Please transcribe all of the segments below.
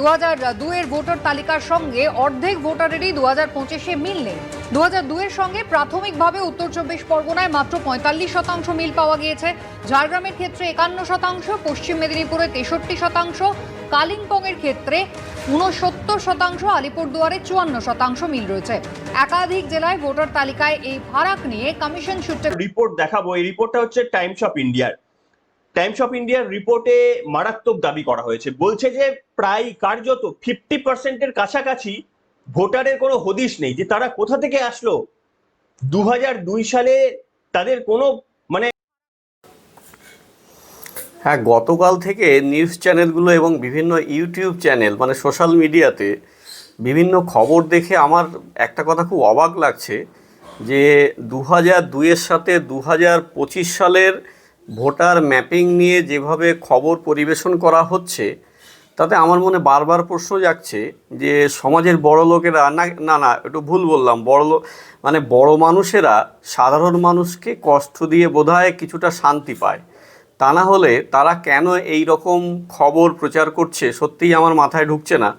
দু হাজার ভোটার তালিকার সঙ্গে অর্ধেক ভোটারেরই দু হাজার পঁচিশে মিল নেই। দু হাজার দুয়ের সঙ্গে প্রাথমিকভাবে উত্তর চব্বিশ পরগনায় মাত্র পঁয়তাল্লিশ শতাংশ মিল পাওয়া গিয়েছে। ঝাড়গ্রামের ক্ষেত্রে একান্ন শতাংশ, পশ্চিম মেদিনীপুরে তেষট্টি শতাংশ, কালিম্পংয়ের ক্ষেত্রে উনসত্তর শতাংশ, আলিপুরদুয়ারে চুয়ান্ন শতাংশ মিল রয়েছে। একাধিক জেলায় ভোটার তালিকায় এই ফারাক নিয়ে কমিশন সূত্রে রিপোর্ট দেখাবো। এই রিপোর্টটা হচ্ছে টাইমস অফ ইন্ডিয়ার। টাইমস অফ ইন্ডিয়ার রিপোর্টে মারাত্মক দাবি করা হয়েছে। বলছে যে প্রায় কার্যত ফিফটি পার্সেন্টের কাছাকাছি ভোটারের কোনো হদিশ নেই, যে তারা কোথা থেকে আসলো। দু দুই সালে তাদের কোনো মানে হ্যাঁ গতকাল থেকে নিউজ চ্যানেলগুলো এবং বিভিন্ন ইউটিউব চ্যানেল মানে সোশ্যাল মিডিয়াতে বিভিন্ন খবর দেখে আমার একটা কথা খুব অবাক লাগছে যে দু হাজার দুইয়ের সাথে দু হাজার পঁচিশ সালের ভোটার ম্যাপিং নিয়ে যেভাবে খবর পরিবেশন করা হচ্ছে, তাতে আমার মনে বারবার প্রশ্ন যাচ্ছে যে সমাজের বড় লোকেরা, না না না, একটু ভুল বললাম, বড় লোক মানে বড় মানুষেরা সাধারণ মানুষকে কষ্ট দিয়ে বোধহয় কিছুটা শান্তি পায়। তা না হলে তারা কেন এই রকম খবর প্রচার করছে সত্যিই আমার মাথায় ঢুকছে না।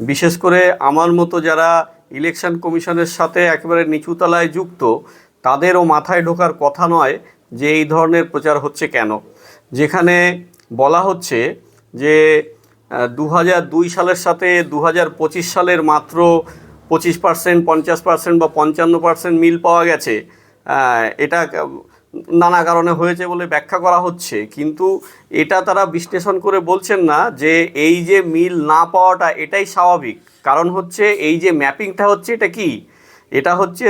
বিশেষ করে আমার মতো যারা ইলেকশন কমিশনের সাথে একেবারে নিচুতলায় যুক্ত, তাদেরও মাথায় ঢোকার কথা নয় যে এই ধরনের প্রচার হচ্ছে কেন? যেখানে বলা হচ্ছে যে দু দুই সালের সাথে দু হাজার পঁচিশ সালের মাত্র পঁচিশ পার্সেন্ট, পঞ্চাশ পার্সেন্ট বা পঞ্চান্ন পার্সেন্ট মিল পাওয়া গেছে। এটা নানা কারণে হয়েছে বলে ব্যাখ্যা করা হচ্ছে। কিন্তু এটা তারা বিশ্লেষণ করে বলছেন না যে, এই যে মিল না পাওয়াটা এটাই স্বাভাবিক। কারণ হচ্ছে, এই যে ম্যাপিংটা হচ্ছে, এটা কি? এটা হচ্ছে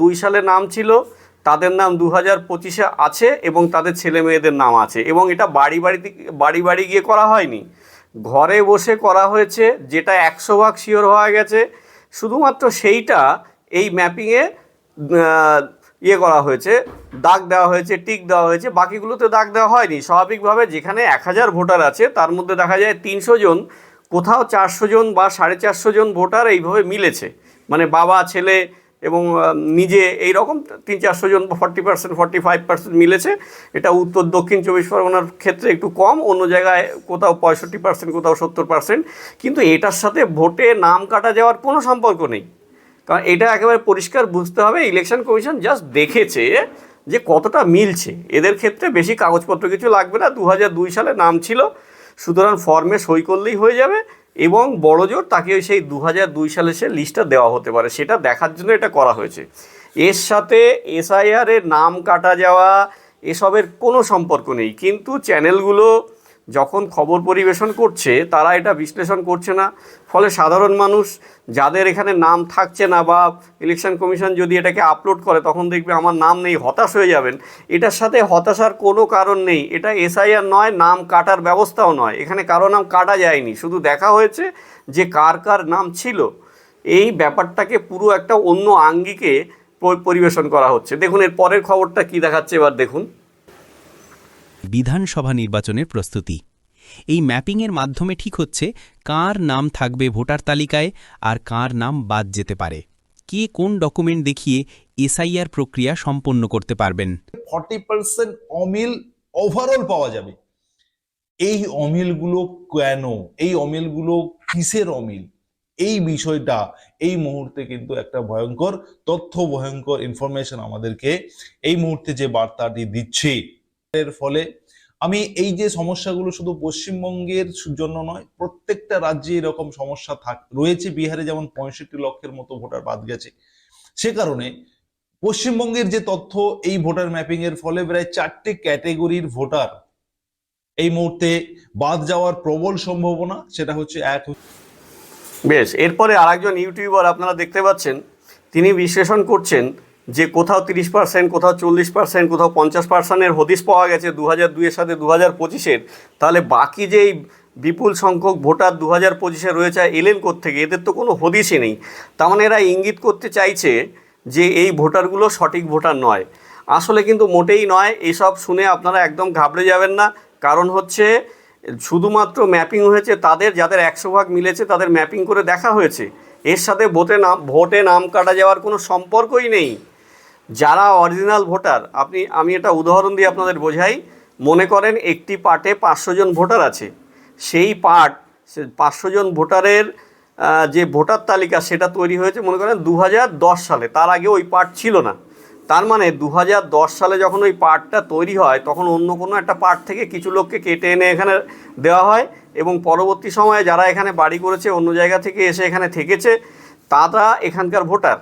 দু সালে নাম ছিল তাদের নাম দু হাজার পঁচিশে আছে এবং তাদের ছেলে মেয়েদের নাম আছে এবং এটা বাড়ি বাড়ি বাড়ি বাড়ি গিয়ে করা হয়নি। ঘরে বসে করা হয়েছে, যেটা একশো ভাগ শিওর হওয়া গেছে। শুধুমাত্র সেইটা এই ম্যাপিংয়ে ইয়ে করা হয়েছে, দাগ দেওয়া হয়েছে টিক দেওয়া হয়েছে, বাকিগুলোতে দাগ দেওয়া হয়নি। স্বাভাবিকভাবে যেখানে এক হাজার ভোটার আছে, তার মধ্যে দেখা যায় তিনশো জন, কোথাও চারশো জন বা সাড়ে চারশো জন ভোটার এইভাবে মিলেছে। মানে বাবা, ছেলে এবং নিজে এই রকম তিন চারশো জন forty percent forty five percent মিলেছে। এটা উত্তর, দক্ষিণ চব্বিশ পরগনার ক্ষেত্রে একটু কম, অন্য জায়গায় কোথাও পঁয়ষট্টি পার্সেন্ট কোথাও সত্তর পার্সেন্ট কিন্তু এটার সাথে ভোটে নাম কাটা যাওয়ার কোনো সম্পর্ক নেই। কারণ এটা একেবারে পরিষ্কার বুঝতে হবে ইলেকশন কমিশন জাস্ট দেখেছে যে কতটা মিলছে। এদের ক্ষেত্রে বেশি কাগজপত্র কিছু লাগবে না দু সালে নাম ছিল, সুতরাং ফর্মে সই করলেই হয়ে যাবে। এবং বড় জোর তাকে ওই সেই দু দুই সালে সে লিস্টটা দেওয়া হতে পারে। সেটা দেখার জন্য এটা করা হয়েছে। এর সাথে এসআইআরের নাম কাটা যাওয়া, এসবের কোনো সম্পর্ক নেই। কিন্তু চ্যানেলগুলো যখন খবর পরিবেশন করছে, তারা এটা বিশ্লেষণ করছে না। ফলে সাধারণ মানুষ যাদের এখানে নাম থাকছে না বা ইলেকশন কমিশন যদি এটাকে আপলোড করে, তখন দেখবে আমার নাম নেই, হতাশ হয়ে যাবেন। এটার সাথে হতাশার কোনো কারণ নেই। এটা এসআইআর নয়, নাম কাটার ব্যবস্থাও নয়। এখানে কারও নাম কাটা যায়নি। শুধু দেখা হয়েছে যে কার কার নাম ছিল। এই ব্যাপারটাকে পুরো একটা অন্য আঙ্গিকে পরিবেশন করা হচ্ছে। দেখুন, এর পরের খবরটা কি দেখাচ্ছে এবার দেখুন। বিধানসভা নির্বাচনের প্রস্তুতি। এই ম্যাপিংয়ের মাধ্যমে ঠিক হচ্ছে কার নাম থাকবে ভোটার তালিকায় আর কার নাম বাদ যেতে পারে। কে কোন ডকুমেন্ট দেখিয়ে এসআইআর প্রক্রিয়া সম্পন্ন করতে পারবেন? ফর্টি পার্সেন্ট অমিল ওভারঅল পাওয়া যাবে। এই অমিলগুলো কেন? এই অমিলগুলো কিসের অমিল? এই বিষয়টা এই মুহূর্তে কিন্তু একটা ভয়ঙ্কর, তথ্য ভয়ঙ্কর ইনফরমেশন আমাদেরকে এই মুহূর্তে যে বার্তাটি দিচ্ছে। এর ফলে আমি এই যে সমস্যাগুলো শুধু পশ্চিমবঙ্গের জন্য নয়, প্রত্যেকটা রাজ্যে এরকম সমস্যা থাক, রয়েছে বিহারে যেমন পঁয়ষট্টি লক্ষের মতো ভোটার বাদ গেছে। সে কারণে পশ্চিমবঙ্গের যে তথ্য এই ভোটার ম্যাপিং এর ফলে প্রায় চারটে ক্যাটেগরির ভোটার এই মুহূর্তে বাদ যাওয়ার প্রবল সম্ভাবনা, সেটা হচ্ছে এক বেশ, এরপরে আরেকজন ইউটিউবার আপনারা দেখতে পাচ্ছেন, তিনি বিশ্লেষণ করছেন যে কোথাও তিরিশ পার্সেন্ট কোথাও চল্লিশ পার্সেন্ট কোথাও পঞ্চাশ পার্সেন্টের হদিস পাওয়া গেছে দু হাজার দুইয়ের সাথে দু হাজার পঁচিশের, তাহলে বাকি যেই বিপুল সংখ্যক ভোটার দু হাজার পঁচিশে রয়েছে এলেন থেকে এদের তো কোনো হদিসই নেই। তার মানে এরা ইঙ্গিত করতে চাইছে যে এই ভোটারগুলো সঠিক ভোটার নয়। আসলে কিন্তু মোটেই নয়, এসব শুনে আপনারা একদম ঘাবড়ে যাবেন না। কারণ হচ্ছে শুধুমাত্র ম্যাপিং হয়েছে তাদের, যাদের একশো ভাগ মিলেছে তাদের ম্যাপিং করে দেখা হয়েছে। এর সাথে ভোটে নাম ভোটে নাম কাটা যাওয়ার কোনো সম্পর্কই নেই। যারা অরিজিনাল ভোটার আপনি, আমি এটা উদাহরণ দিয়ে আপনাদের বোঝাই। মনে করেন একটি পার্টে পাঁচশো জন ভোটার আছে। সেই পার্ট, সে পাঁচশো জন ভোটারের যে ভোটার তালিকা সেটা তৈরি হয়েছে মনে করেন দু হাজার দশ সালে। তার আগে ওই পার্ট ছিল না। তার মানে দু হাজার দশ সালে যখন ওই পার্টটা তৈরি হয়, তখন অন্য কোনো একটা পার্ট থেকে কিছু লোককে কেটে এনে এখানে দেওয়া হয় এবং পরবর্তী সময়ে যারা এখানে বাড়ি করেছে, অন্য জায়গা থেকে এসে এখানে থেকেছে, তারা এখানকার ভোটার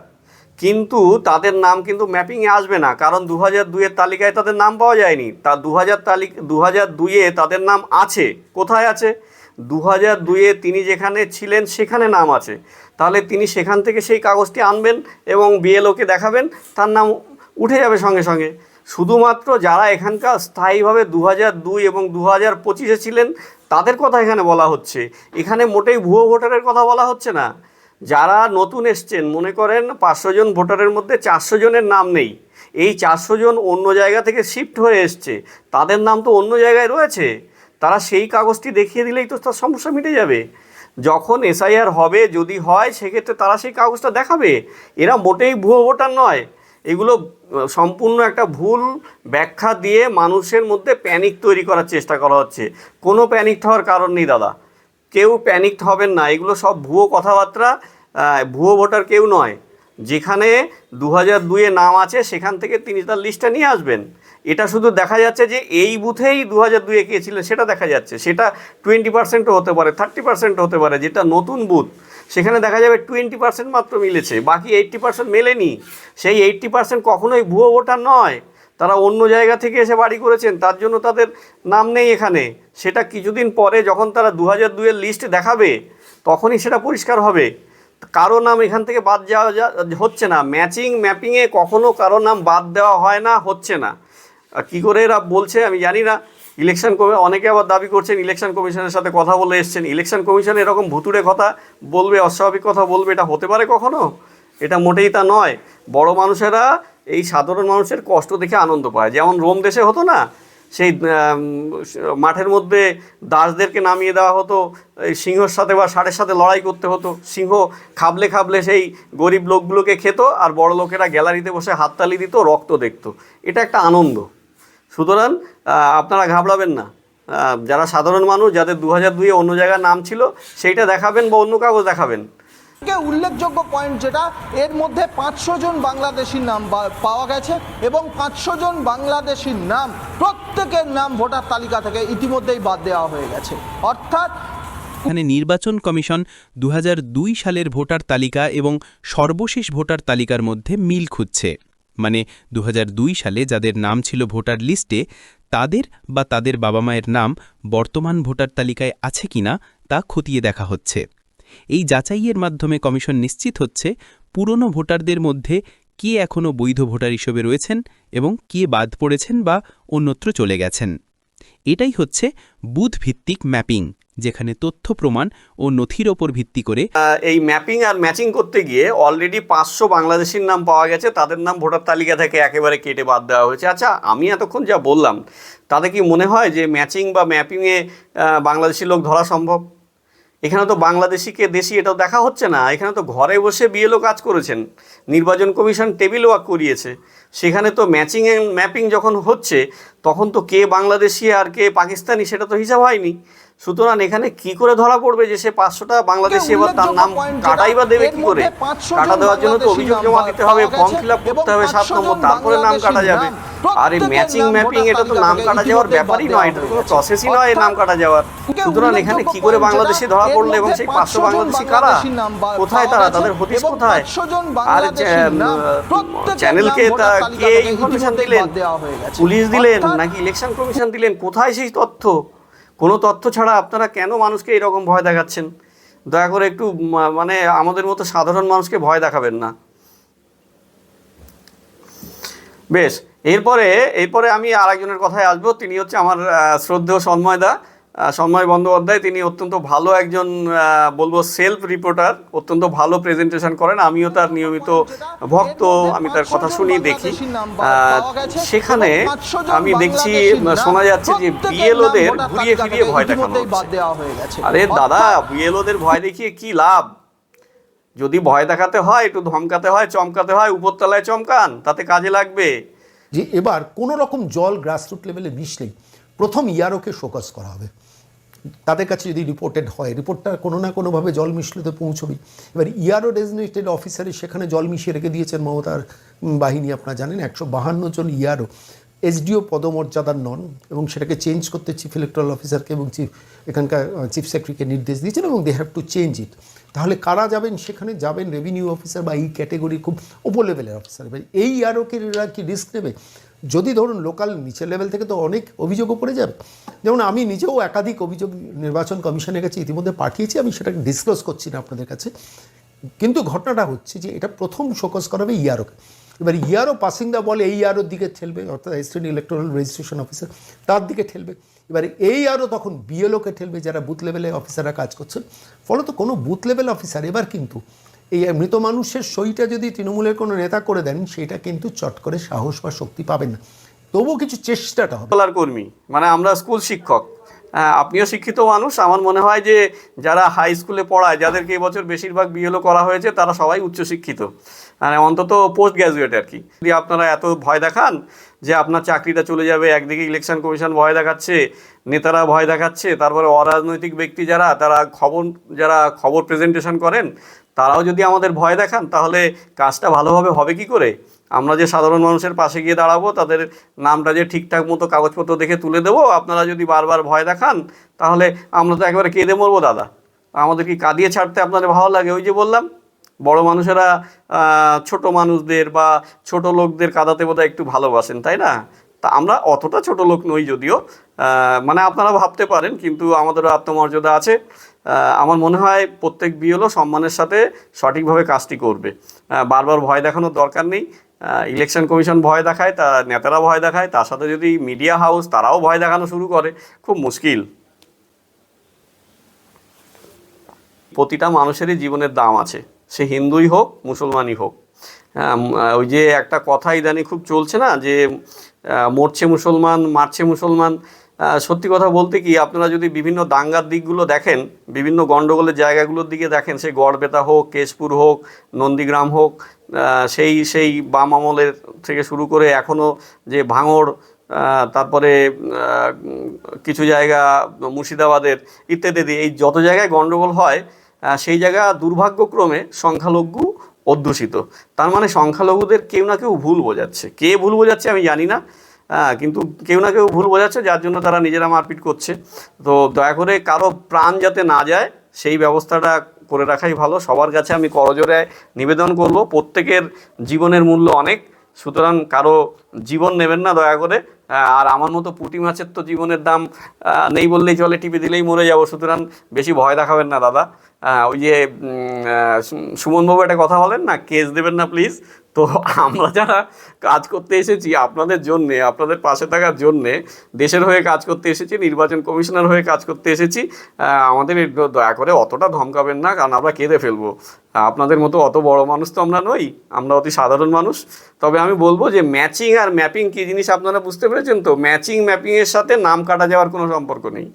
কিন্তু তাদের নাম কিন্তু ম্যাপিংয়ে আসবে না, কারণ দু হাজার দুইয়ের তালিকায় তাদের নাম পাওয়া যায়নি। তা দু হাজার তালিকা দু হাজার দুইয়ে তাদের নাম আছে। কোথায় আছে? দু হাজার দুইয়ে তিনি যেখানে ছিলেন, সেখানে নাম আছে। তাহলে তিনি সেখান থেকে সেই কাগজটি আনবেন এবং বিএলওকে দেখাবেন, তার নাম উঠে যাবে সঙ্গে সঙ্গে। শুধুমাত্র যারা এখানকার স্থায়ীভাবে দু হাজার দুই এবং দু হাজার পঁচিশে ছিলেন, তাদের কথা এখানে বলা হচ্ছে। এখানে মোটেই ভুয়ো ভোটারের কথা বলা হচ্ছে না। যারা নতুন এসছেন, মনে করেন পাঁচশো জন ভোটারের মধ্যে চারশো জনের নাম নেই, এই চারশো জন অন্য জায়গা থেকে শিফট হয়ে এসছে, তাদের নাম তো অন্য জায়গায় রয়েছে, তারা সেই কাগজটি দেখিয়ে দিলেই তো তার সমস্যা মিটে যাবে। যখন এসআইআর হবে, যদি হয়, সেক্ষেত্রে তারা সেই কাগজটা দেখাবে। এরা মোটেই ভুয়ো ভোটার নয়। এগুলো সম্পূর্ণ একটা ভুল ব্যাখ্যা দিয়ে মানুষের মধ্যে প্যানিক তৈরি করার চেষ্টা করা হচ্ছে। কোনো প্যানিক হওয়ার কারণ নেই, দাদা। কেউ প্যানিক হবেন না। এগুলো সব ভুয়ো কথাবার্তা ভুয়ো ভোটার কেউ নয়। যেখানে দু হাজার দুয়ে নাম আছে, সেখান থেকে তিনি তার লিস্টটা নিয়ে আসবেন। এটা শুধু দেখা যাচ্ছে যে এই বুথেই দু হাজার দুয়ে কে সেটা দেখা যাচ্ছে। সেটা টোয়েন্টি পার্সেন্টও হতে পারে থার্টি পার্সেন্ট হতে পারে, যেটা নতুন বুথ। সেখানে দেখা যাবে টোয়েন্টি পার্সেন্ট মাত্র মিলেছে, বাকি এইট্টি পার্সেন্ট মেলেনি। সেই এইট্টি পার্সেন্ট কখনোই ভুয়ো ভোটার নয়। তারা অন্য জায়গা থেকে এসে বাড়ি করেছেন, তার জন্য তাদের নাম নেই এখানে। সেটা কিছুদিন পরে যখন তারা দু হাজার দুয়ের লিস্ট দেখাবে, তখনই সেটা পরিষ্কার হবে। কারও নাম এখান থেকে বাদ যাওয়া হচ্ছে না। ম্যাচিং ম্যাপিংয়ে কখনো কারও নাম বাদ দেওয়া হয় না, হচ্ছে না। কী করে এরা বলছে আমি জানি না। ইলেকশন কমে, অনেকে আবার দাবি করছেন ইলেকশন কমিশনের সাথে কথা বলে এসছেন। ইলেকশন কমিশন এরকম ভুতুড়ে কথা বলবে, অস্বাভাবিক কথা বলবে, এটা হতে পারে কখনো? এটা মোটেই তা নয়। বড় মানুষেরা এই সাধারণ মানুষের কষ্ট দেখে আনন্দ পায়। যেমন রোম দেশে হতো না, সেই মাঠের মধ্যে দাসদেরকে নামিয়ে দেওয়া হতো, এই সিংহর সাথে বা ষাঁড়ের সাথে লড়াই করতে হতো। সিংহ খাবলে খাবলে সেই গরিব লোকগুলোকে খেত আর বড় লোকেরা গ্যালারিতে বসে হাততালি দিত, রক্ত দেখত। এটা একটা আনন্দ। সুতরাং আপনারা ঘাবড়াবেন না। যারা সাধারণ মানুষ, যাদের দু হাজার দুইয়ে অন্য জায়গার নাম ছিল, সেইটা দেখাবেন বা অন্য কাগজ দেখাবেন। উল্লেখযোগ্য পয়েন্ট যেটা, এর মধ্যে পাঁচশো জন বাংলাদেশির নাম পাওয়া গেছে এবং পাঁচশো জন বাংলাদেশির নাম, প্রত্যেকের নাম ভোটার তালিকা থেকে ইতিমধ্যেই বাদ দেওয়া হয়ে গেছে। অর্থাৎ এখানে নির্বাচন কমিশন দু হাজার দুই সালের ভোটার তালিকা এবং সর্বশেষ ভোটার তালিকার মধ্যে মিল খুঁজছে। মানে দু হাজার দুই সালে যাদের নাম ছিল ভোটার লিস্টে, তাদের বা তাদের বাবা মায়ের নাম বর্তমান ভোটার তালিকায় আছে কিনা তা খতিয়ে দেখা হচ্ছে। এই যাচাইয়ের মাধ্যমে কমিশন নিশ্চিত হচ্ছে পুরনো ভোটারদের মধ্যে কে এখনও বৈধ ভোটার হিসেবে রয়েছেন এবং কে বাদ পড়েছেন বা অন্যত্র চলে গেছেন। এটাই হচ্ছে বুথ ভিত্তিক ম্যাপিং, যেখানে তথ্য প্রমাণ ও নথির ওপর ভিত্তি করে এই ম্যাপিং আর ম্যাচিং করতে গিয়ে অলরেডি পাঁচশো বাংলাদেশির নাম পাওয়া গেছে, তাদের নাম ভোটার তালিকা থেকে একেবারে কেটে বাদ দেওয়া হয়েছে। আচ্ছা আমি এতক্ষণ যা বললাম, তাতে কি মনে হয় যে ম্যাচিং বা ম্যাপিংয়ে বাংলাদেশি লোক ধরা সম্ভব? এখানে তো বাংলাদেশিকে দেশি এটাও দেখা হচ্ছে না। এখানে তো ঘরে বসে বিএলও কাজ করেছেন। নির্বাচন কমিশন টেবিল ওয়াক করিয়েছে। সেখানে তো ম্যাচিং অ্যান্ড ম্যাপিং যখন হচ্ছে তখন তো কে বাংলাদেশি আর কে পাকিস্তানি সেটা তো হিসাব হয়নি। সুতরাং এখানে কি করে ধরা পড়বে যে সে পাঁচশোটা বাংলাদেশি এবার তার নাম কাটাই বা দেবে কি করে? কাটা দেওয়ার জন্য তো অভিযোগ জমা দিতে হবে ফর্ম ফিল আপ করতে হবে সাত নম্বর তারপরে নাম কাটা যাবে। আর এই ম্যাচিং ম্যাপিং এটা তো নাম কাটা যাওয়ার ব্যাপারই নয় এটা তো কোনো প্রসেসই নয় নাম কাটা যাওয়ার। সুতরাং এখানে কি করে বাংলাদেশি ধরা পড়ল এবং সেই পাঁচশো বাংলাদেশি কারা? কোথায় তারা তাদের হদিস কোথায় আর চ্যানেলকে তা কে ইনফরমেশন দিলেন? পুলিশ দিলেন নাকি ইলেকশন কমিশন দিলেন? কোথায় সেই তথ্য? কোনো তথ্য ছাড়া আপনারা কেন মানুষকে এরকম ভয় দেখাচ্ছেন? দয়া করে একটু মানে আমাদের মতো সাধারণ মানুষকে ভয় দেখাবেন না। বেশ, এরপরে এরপরে আমি আরেকজনের কথায় আসব। তিনি হচ্ছে আমার শ্রদ্ধেয় সন্ময়দা সন্ময় বন্দ্যোপাধ্যায়, তিনি অত্যন্ত ভালো একজন বলব সেলফ রিপোর্টার অত্যন্ত ভালো প্রেজেন্টেশন করেন। আমিও তার নিয়মিত ভক্ত, আমি তার কথা শুনি, দেখি। সেখানে আমি দেখছি শোনা যাচ্ছে যে বিএলওদের ঘুরিয়ে ফিরিয়ে ভয় দেখানো আরে দাদা, বিএলওদের ভয় দেখিয়ে কি লাভ? যদি ভয় দেখাতে হয়, একটু ধমকাতে হয়, চমকাতে হয়, উপরতলায় চমকান, তাতে কাজে লাগবে। যে এবার কোনো রকম জল গ্রাসরুট লেভেলে মিশলেই প্রথম ইয়ারোকে শোকস করা হবে। তাদের কাছে যদি রিপোর্টেড হয় রিপোর্টটা কোনো না কোনোভাবে জল মিশ্রিতে পৌঁছবে। এবার E ইয়ারও ডেজিগনেটেড অফিসারে সেখানে জল মিশিয়ে রেখে দিয়েছেন মমতার বাহিনী, আপনারা জানেন, একশো বাহান্ন জন E ইয়ারও এসডিও পদমর্যাদার নন এবং সেটাকে চেঞ্জ করতে চিফ ইলেকট্রাল অফিসারকে এবং চিফ এখানকার চিফ সেক্রেটারিকে নির্দেশ দিয়েছেন এবং they have to change it তাহলে কারা যাবেন? সেখানে যাবেন রেভিনিউ অফিসার বা এই ক্যাটেগরি খুব ওপর লেভেলের অফিসার এবার এই ইয়ারও কি রিস্ক নেবে? যদি ধরুন লোকাল নিচের লেভেল থেকে তো অনেক অভিযোগও পড়ে যাবে যেমন আমি নিজেও একাধিক অভিযোগ নির্বাচন কমিশনের কাছে ইতিমধ্যে পাঠিয়েছি, আমি সেটাকে ডিসক্লোজ করছি না আপনাদের কাছে। কিন্তু ঘটনাটা হচ্ছে যে এটা প্রথম শোকস করা হবে ইয়ারোকে এবার ইয়ারও পাসিং দা বল এই ইয়ারোর দিকে ঠেলবে, অর্থাৎ অ্যাসিস্ট্যান্ট ইলেকট্রাল রেজিস্ট্রেশন অফিসার তার দিকে ঠেলবে। এবারে এই আরও তখন বিএলওকে ঠেলবে যারা বুথ লেভেলে অফিসাররা কাজ করছেন। ফলত কোনো বুথ লেভেল অফিসার এবার কিন্তু এই মৃত মানুষের সইটা যদি তৃণমূলের কোনো নেতা করে দেন সেটা কিন্তু চট করে সাহস বা শক্তি পাবেন না। তবুও কিছু চেষ্টাটা হবে। কর্মী মানে আমরা স্কুল শিক্ষক হ্যাঁ, আপনিও শিক্ষিত মানুষ। আমার মনে হয় যে যারা হাই স্কুলে পড়ায় যাদেরকে এবছর বেশিরভাগ বিএলও করা হয়েছে তারা সবাই উচ্চশিক্ষিত মানে অন্তত পোস্ট গ্র্যাজুয়েট আর কি। যদি আপনারা এত ভয় দেখান যে আপনার চাকরিটা চলে যাবে একদিকে ইলেকশন কমিশন ভয় দেখাচ্ছে নেতারা ভয় দেখাচ্ছে তারপরে অরাজনৈতিক ব্যক্তি যারা তারা খবর যারা খবর প্রেজেন্টেশন করেন তারাও যদি আমাদের ভয় দেখান, তাহলে কাজটা ভালোভাবে হবে কি করে? আমরা যে সাধারণ মানুষের পাশে গিয়ে দাঁড়াবো, তাদের নামটা যে ঠিকঠাক মতো কাগজপত্র দেখে তুলে দেবো, আপনারা যদি বারবার ভয় দেখান, তাহলে আমরা তো একেবারে কেঁদে মরবো, দাদা। আমাদের কি কাঁদিয়ে ছাড়তে আপনাদের ভালো লাগে? ওই যে বললাম, বড় মানুষেরা ছোট মানুষদের বা ছোট লোকদের কাঁদাতে বোধহয় একটু ভালোবাসেন, তাই না? তা আমরা অতটা ছোট লোক নই যদিও মানে আপনারা ভাবতে পারেন, কিন্তু আমাদেরও আত্মমর্যাদা আছে। আমার মনে হয় প্রত্যেক বিএলও সম্মানের সাথে সঠিকভাবে কাজটি করবে। বারবার ভয় দেখানোর দরকার নেই। ইলেকশন কমিশন ভয় দেখায়, তা নেতারা ভয় দেখায়, তার সাথে যদি মিডিয়া হাউস তারাও ভয় দেখানো শুরু করে, খুব মুশকিল। প্রতিটা মানুষেরই জীবনের দাম আছে। সে হিন্দুই হোক, মুসলমানই হোক। ওই যে একটা কথা ইদানি খুব চলছে না, যে মরছে মুসলমান, মারছে মুসলমান সত্যি কথা বলতে কি, আপনারা যদি বিভিন্ন দাঙ্গার দিকগুলো দেখেন, বিভিন্ন গণ্ডগোলের জায়গাগুলোর দিকে দেখেন, সেই গড়বেতা হোক, কেশপুর হোক, নন্দীগ্রাম হোক সেই সেই বাম আমলের থেকে শুরু করে এখনও যে ভাঙড় তারপরে কিছু জায়গা মুর্শিদাবাদের ইত্যাদি এই যত জায়গায় গণ্ডগোল হয় সেই জায়গা দুর্ভাগ্যক্রমে সংখ্যালঘু অধ্যুষিত। তার মানে সংখ্যালঘুদের কেউ না কেউ ভুল বোঝাচ্ছে। কে ভুল বোঝাচ্ছে আমি জানি না। হ্যাঁ কিন্তু কেউ না কেউ ভুল বোঝাচ্ছে, যার জন্য তারা নিজেরা মারপিট করছে। তো দয়া করে কারও প্রাণ যাতে না যায়, সেই ব্যবস্থাটা করে রাখাই ভালো। সবার কাছে আমি করজোরে নিবেদন করব, প্রত্যেকের জীবনের মূল্য অনেক। সুতরাং কারও জীবন নেবেন না দয়া করে। আর আমার মতো পুঁটি মাছের তো জীবনের দাম নেই বললেই চলে, টিপে দিলেই মরে যাব। সুতরাং বেশি ভয় দেখাবেন না, দাদা। ওই যে সুমনবাবু একটা কথা বলেন না, কেস দেবেন না প্লিজ তো আমরা যারা কাজ করতে এসেছি আপনাদের জন্যে, আপনাদের পাশে থাকার জন্যে, দেশের হয়ে কাজ করতে এসেছি, নির্বাচন কমিশনার হয়ে কাজ করতে এসেছি আমাদের দয়া করে অতটা ধমকাবেন না, কারণ আমরা কেঁদে ফেলব। আপনাদের মতো অত বড় মানুষ তো আমরা নই, আমরা অতি সাধারণ মানুষ। তবে আমি বলব যে ম্যাচিং আর ম্যাপিং কী জিনিস আপনারা বুঝতে পেরেছেন তো? ম্যাচিং ম্যাপিংয়ের সাথে নাম কাটা যাওয়ার কোনো সম্পর্ক নেই।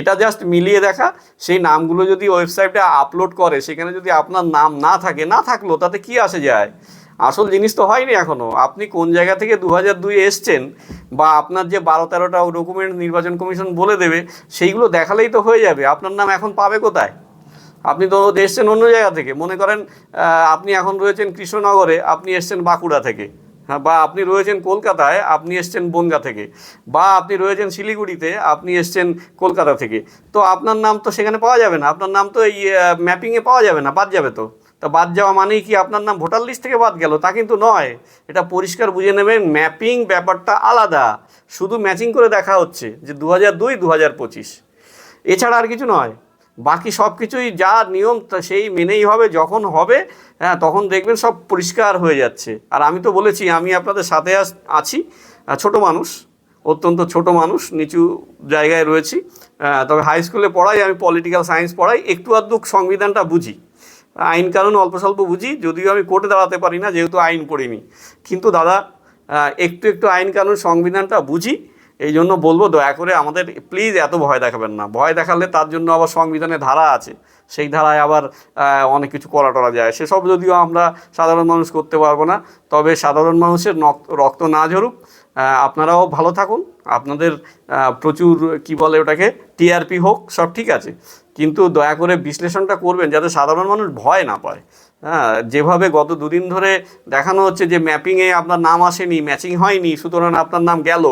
এটা জাস্ট মিলিয়ে দেখা, সেই নামগুলো যদি ওয়েবসাইটে আপলোড করে, সেখানে যদি আপনার নাম না থাকে, না থাকল, তাতে কি আসে যায়? আসল জিনিস তো হয়নি এখনও। আপনি কোন জায়গা থেকে দু হাজার দুই এসছেন বা আপনার যে বারো তেরোটা ডকুমেন্ট নির্বাচন কমিশন বলে দেবে, সেইগুলো দেখালেই তো হয়ে যাবে। আপনার নাম এখন পাবে কোথায়? আপনি তো এসছেন অন্য জায়গা থেকে। মনে করেন আপনি এখন রয়েছেন কৃষ্ণনগরে, আপনি এসছেন বাঁকুড়া থেকে। হ্যাঁ বা আপনি রয়েছেন কলকাতায়, আপনি এসছেন বনগা থেকে। বা আপনি রয়েছেন শিলিগুড়িতে, আপনি এসছেন কলকাতা থেকে। তো আপনার নাম তো সেখানে পাওয়া যাবে না। আপনার নাম তো এই ম্যাপিংয়ে পাওয়া যাবে না, বাদ যাবে তো। তা বাদ যাওয়া মানেই কি আপনার নাম ভোটার লিস্ট থেকে বাদ গেল? তা কিন্তু নয়। এটা পরিষ্কার বুঝে নেবেন ম্যাপিং ব্যাপারটা আলাদা। শুধু ম্যাচিং করে দেখা হচ্ছে যে দু হাজার দুই দু হাজার পঁচিশ। এছাড়া আর কিছু নয়। বাকি সব কিছুই যা নিয়ম সেই মেনেই হবে, যখন হবে হ্যাঁ তখন দেখবেন সব পরিষ্কার হয়ে যাচ্ছে। আর আমি তো বলেছি, আমি আপনাদের সাথে আছি ছোট মানুষ, অত্যন্ত ছোট মানুষ, নিচু জায়গায় রয়েছি। তবে হাই স্কুলে পড়াই, আমি পলিটিক্যাল সায়েন্স পড়াই, একটু আধটু সংবিধানটা বুঝি। আইন কানুন অল্প স্বল্প বুঝি, যদিও আমি কোর্টে দাঁড়াতে পারি না, যেহেতু আইন পড়িনি। কিন্তু দাদা একটু একটু আইন কানুন সংবিধানটা বুঝি, এই জন্য বলব, দয়া করে আমাদের প্লিজ এত ভয় দেখাবেন না। ভয় দেখালে তার জন্য আবার সংবিধানে ধারা আছে। সেই ধারায় আবার অনেক কিছু করা টরা যায়। সেসব যদিও আমরা সাধারণ মানুষ করতে পারব না, তবে সাধারণ মানুষের রক্ত না ঝরুক। আপনারাও ভালো থাকুন। আপনাদের প্রচুর, কি বলে ওটাকে টিআরপি হোক, সব ঠিক আছে। কিন্তু দয়া করে বিশ্লেষণটা করবেন যাতে সাধারণ মানুষ ভয় না পায়। হ্যাঁ যেভাবে গত দুদিন ধরে দেখানো হচ্ছে যে ম্যাপিংয়ে আপনার নাম আসেনি ম্যাচিং হয়নি, সুতরাং আপনার নাম গেল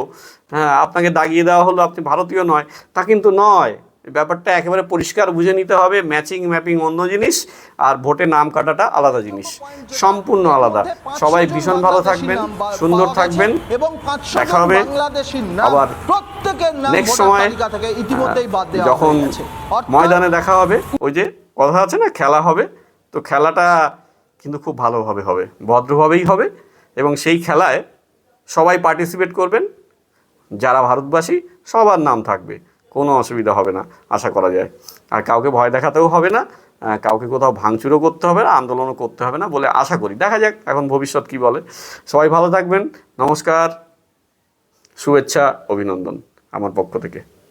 হ্যাঁ আপনাকে দাগিয়ে দেওয়া হলো, আপনি ভারতীয় নয়, তা কিন্তু নয়। ব্যাপারটা একেবারে পরিষ্কার বুঝে নিতে হবে ম্যাচিং ম্যাপিং অন্য জিনিস, আর ভোটে নাম কাটাটা আলাদা জিনিস, সম্পূর্ণ আলাদা। সবাই ভীষণ ভালো থাকবেন, সুন্দর থাকবেন। এবং দেখা হবে আবার নেক্সট সময় যখন হয়ে। অর্থাৎ ময়দানে দেখা হবে। ওই যে কথা আছে না, খেলা হবে। তো খেলাটা কিন্তু খুব ভালোভাবে হবে, ভদ্রভাবেই হবে। এবং সেই খেলায় সবাই পার্টিসিপেট করবেন। যারা ভারতবাসী, সবার নাম থাকবে। কোনো অসুবিধা হবে না, আশা করা যায়। আর কাউকে ভয় দেখাতেও হবে না কাউকে কোথাও ভাঙচুরও করতে হবে না, আন্দোলনও করতে হবে না বলে আশা করি। দেখা যাক এখন ভবিষ্যৎ কি বলে। সবাই ভালো থাকবেন, নমস্কার, শুভেচ্ছা, অভিনন্দন আমার পক্ষ থেকে।